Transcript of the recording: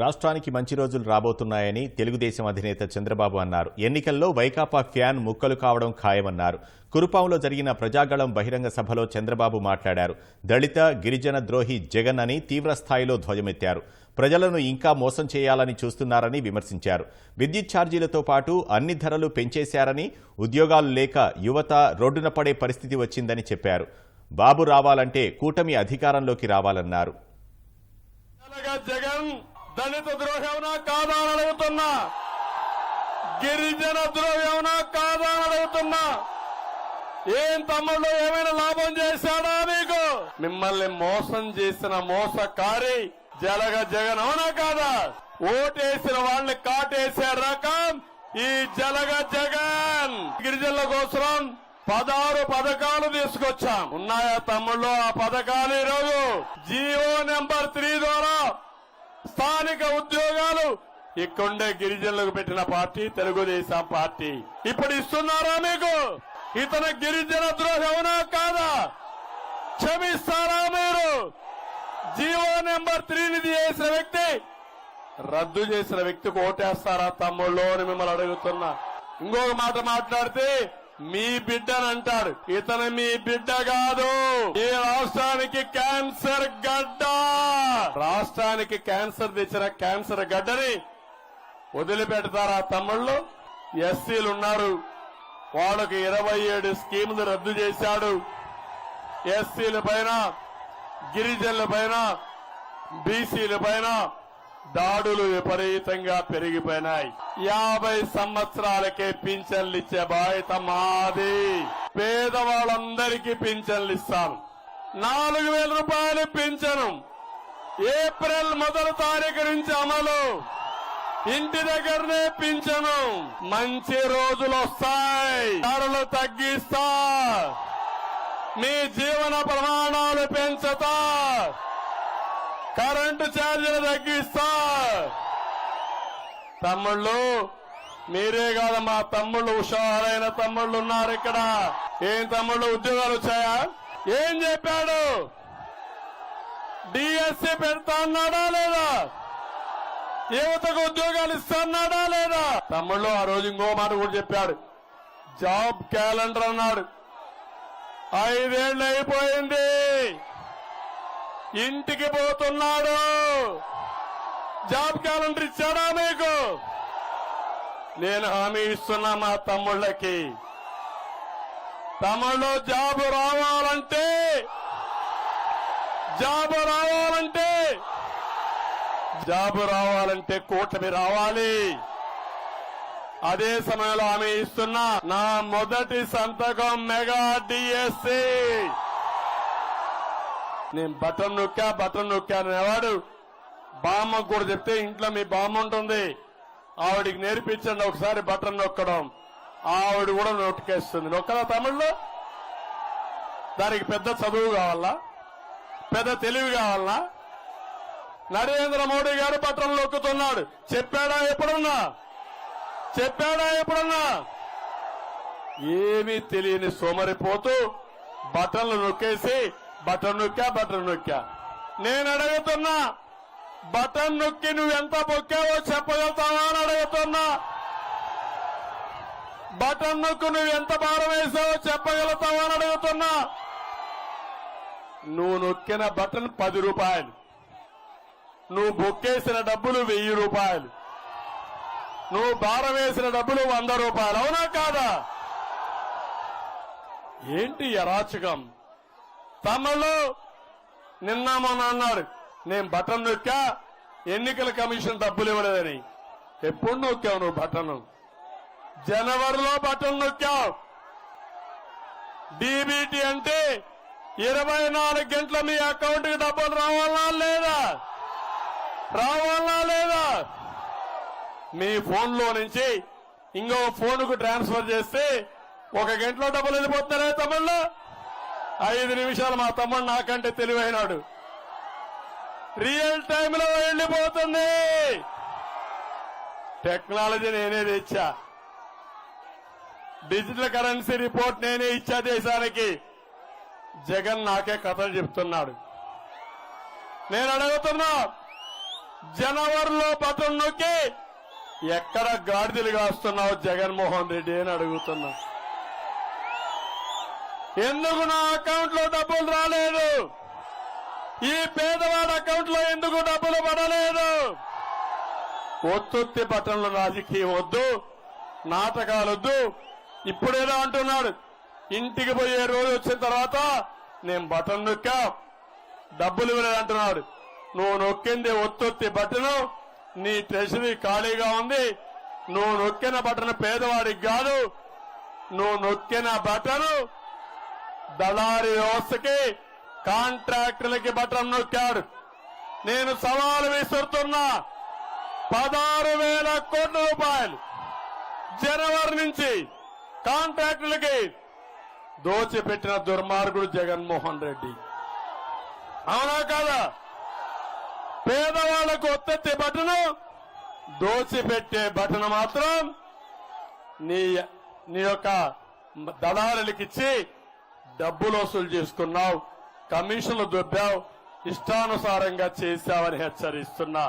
రాష్ట్రానికి మంచి రోజులు రాబోతున్నాయని తెలుగుదేశం అధినేత చంద్రబాబు అన్నారు. ఎన్నికల్లో వైకాపా ఫ్యాన్ ముక్కలు కావడం ఖాయమన్నారు. కురుపాంలో జరిగిన ప్రజాగళం బహిరంగ సభలో చంద్రబాబు మాట్లాడారు. దళిత గిరిజన ద్రోహి జగన్ అని తీవ్రస్థాయిలో ధ్వజమెత్తారు. ప్రజలను ఇంకా మోసం చేయాలని చూస్తున్నారని విమర్శించారు. విద్యుత్ ఛార్జీలతో పాటు అన్ని ధరలు పెంచేశారని ఉద్యోగాలు లేక యువత రోడ్డున పడే పరిస్థితి వచ్చిందని చెప్పారు. బాబు రావాలంటే కూటమి అధికారంలోకి రావాలన్నారు. దళిత ద్రోహేమనా కాదా అని అడుగుతున్నా గిరిజన ద్రోహేమనా కాదా అని అడుగుతున్నా ఏం తమ్ముళ్ళు ఏమైనా లాభం చేశాడా మీకు? మిమ్మల్ని మోసం చేసిన మోసకారి జలగ జగన్ అవునా కాదా? ఓటేసిన వాళ్ళని కాటేసే రకం ఈ జలగ జగన్. గిరిజనుల కోసం పదహారు పథకాలు తీసుకొచ్చాం. ఉన్నాయా తమ్ముళ్ళు ఆ పథకాలు ఈరోజు? జియో నెంబర్ త్రీ ద్వారా స్థానిక ఉద్యోగాలు ఇక్కడే గిరిజనులకు పెట్టిన పార్టీ తెలుగుదేశం పార్టీ. ఇప్పుడు ఇస్తున్నారా మీకు? ఇతను గిరిజన ద్రోహి అవునా కాదా? క్షమిస్తారా మీరు? జీవో నెంబర్ త్రీని చేసిన వ్యక్తి రద్దు చేసిన వ్యక్తికి ఓటేస్తారా తమ్ముళ్ళు అని మిమ్మల్ని అడుగుతున్నా. ఇంకొక మాట మాట్లాడితే మీ బిడ్డనంటాడు ఇతను మీ బిడ్డ కాదు. ఈ రాష్ట్రానికి క్యాన్సర్ గడ్డ. రాష్ట్రానికి క్యాన్సర్ తెచ్చిన క్యాన్సర్ గడ్డని వదిలిపెడతారా తమ్ముళ్ళు? ఎస్సీలు ఉన్నారు వాళ్ళకి ఇరవై ఏడు స్కీములు రద్దు చేశాడు. ఎస్సీల పైన గిరిజనుల పైన బీసీల పైన దాడులు విపరీతంగా పెరిగిపోయినాయి. యాభై సంవత్సరాలకే పింఛన్లు ఇచ్చే బాధ్యత మాది. పేదవాళ్ళందరికీ పింఛన్లు ఇస్తాను నాలుగు వేల రూపాయలు పింఛను. ఏప్రిల్ మొదటి తారీఖు నుంచి అమలు. ఇంటి దగ్గరనే పింఛను. మంచి రోజులు వస్తాయి. ధరలు తగ్గిస్తా. మీ జీవన ప్రమాణాలు పెంచుతా. కరెంటు ఛార్జీలు తగ్గిస్తా. తమ్ముళ్ళు మీరే కాదు మా తమ్ముళ్ళు హుషారైన తమ్ముళ్ళు ఉన్నారు ఇక్కడ. ఏం తమ్ముళ్ళు ఉద్యోగాలు వచ్చాయా? ఏం చెప్పాడు? డిఎస్సి పెడతా అన్నాడా లేదా? యువతకు ఉద్యోగాలు ఇస్తున్నాడా లేదా? తమ్ముళ్ళు ఆ రోజు ఇంకో మాట కూడా చెప్పాడు. జాబ్ క్యాలెండర్ అన్నాడు. ఐదేళ్ళు అయిపోయింది. ఇంటికి పోతున్నాడు. జాబ్ క్యాలెండర్ ఇచ్చాడా మీకు? నేను హామీ ఇస్తున్నా మా తమ్ముళ్ళకి. తమ్ముళ్ళు జాబ్ రావాలంటే జాబ్ రావాలంటే జాబ్ రావాలంటే కూటమి రావాలి. అదే సమయంలో ఆమె ఇస్తున్నా నా మొదటి సంతకం మెగా డిఎస్సి. నేను బటన్ నొక్కా బటన్ నొక్కా అనేవాడు. బామ్మకు కూడా చెప్తే ఇంట్లో మీ బామ్మ ఉంటుంది. ఆవిడికి నేర్పించండి ఒకసారి బటన్ నొక్కడం. ఆవిడ కూడా నొక్కేస్తుంది. నొక్కదా తమిళ్ళో? దానికి పెద్ద చదువు కావాలా? పెద్ద తెలివి కావాలా? నరేంద్ర మోడీ గారు బటన్ నొక్కుతున్నాడు. చెప్పాడా ఎప్పుడన్నా? చెప్పాడా ఎప్పుడన్నా? ఏమీ తెలియని సోమరిపోతూ బటన్లు నొక్కేసి బటన్ నొక్కా బటన్ నొక్కా. నేను అడుగుతున్నా బటన్ నొక్కి నువ్వు ఎంత చెప్పగలుగుతావా అని అడుగుతున్నా. బటన్ నొక్కు నువ్వు ఎంత భారం వేసావో చెప్పగలుగుతావా అని అడుగుతున్నా. నువ్వు నొక్కిన బటన్ పది రూపాయలు. నువ్వు బొక్కేసిన డబ్బులు వెయ్యి రూపాయలు. నువ్వు భారం వేసిన డబ్బులు వంద రూపాయలు. అవునా కాదా? ఏంటి యరాచకం అరాచకం? తమ్ముళ్ళు నిన్న మొన్న అన్నాడు నేను బటన్ నొక్కా ఎన్నికల కమిషన్ డబ్బులు ఇవ్వలేదని. ఎప్పుడు నొక్కావు నువ్వు బటన్ జనవరిలో బటన్ నొక్కావు. డీబీటీ అంటే ఇరవై నాలుగు గంటల మీ అకౌంట్కి డబ్బులు రావాలా లేదా? రావాలా లేదా? మీ ఫోన్లో నుంచి ఇంకో ఫోన్కు ట్రాన్స్ఫర్ చేస్తే ఒక గంటలో డబ్బులు వెళ్ళిపోతున్నారా తమ్ముళ్ళు ఐదు నిమిషాలు మా తమ్ముడు నాకంటే తెలివైనాడు. రియల్ టైంలో వెళ్ళిపోతుంది. టెక్నాలజీ నేనే తెచ్చా. డిజిటల్ కరెన్సీ రిపోర్ట్ నేనే ఇచ్చా దేశానికి. జగన్ నాకే కథలు చెప్తున్నాడు. నేను అడుగుతున్నా జనవరిలో బటన్ నొక్కి ఎక్కడ గాడిదలు కాస్తున్నావు జగన్మోహన్ రెడ్డి అని అడుగుతున్నా. ఎందుకు నా అకౌంట్లో డబ్బులు రాలేదు? ఈ పేదవాడి అకౌంట్లో ఎందుకు డబ్బులు పడలేదు? ఒత్తుత్తి బటన్లు రాజకీయం వద్దు నాటకాలొద్దు. ఇప్పుడేదో అంటున్నాడు. ఇంటికి పోయే రోజు వచ్చిన తర్వాత నేను బటన్ నొక్కా డబ్బులు ఇవ్వలేదు అంటున్నాడు. నువ్వు నొక్కింది ఒత్తొత్తి బటను నీ ట్రెషరీ ఖాళీగా ఉంది. నువ్వు నొక్కిన బటన్ పేదవాడికి కాదు నువ్వు నొక్కిన బటను దళారి వ్యవస్థకి కాంట్రాక్టులకి బటన్ నొక్కాడు. నేను సవాలు విసురుతున్నా. పదహారు వేల కోట్ల రూపాయలు జనవరి నుంచి కాంట్రాక్టులకి దోచిపెట్టిన దుర్మార్గుడు జగన్మోహన్ రెడ్డి. అవునా కాదా? పేదవాళ్ళకు ఒత్తెత్తే బటను దోచిపెట్టే బటను మాత్రం నీ నీ యొక్క దళారులకిచ్చి డబ్బులు వసూలు చేసుకున్నావు కమిషన్లు దొబ్బావు ఇష్టానుసారంగా చేశావని హెచ్చరిస్తున్నా.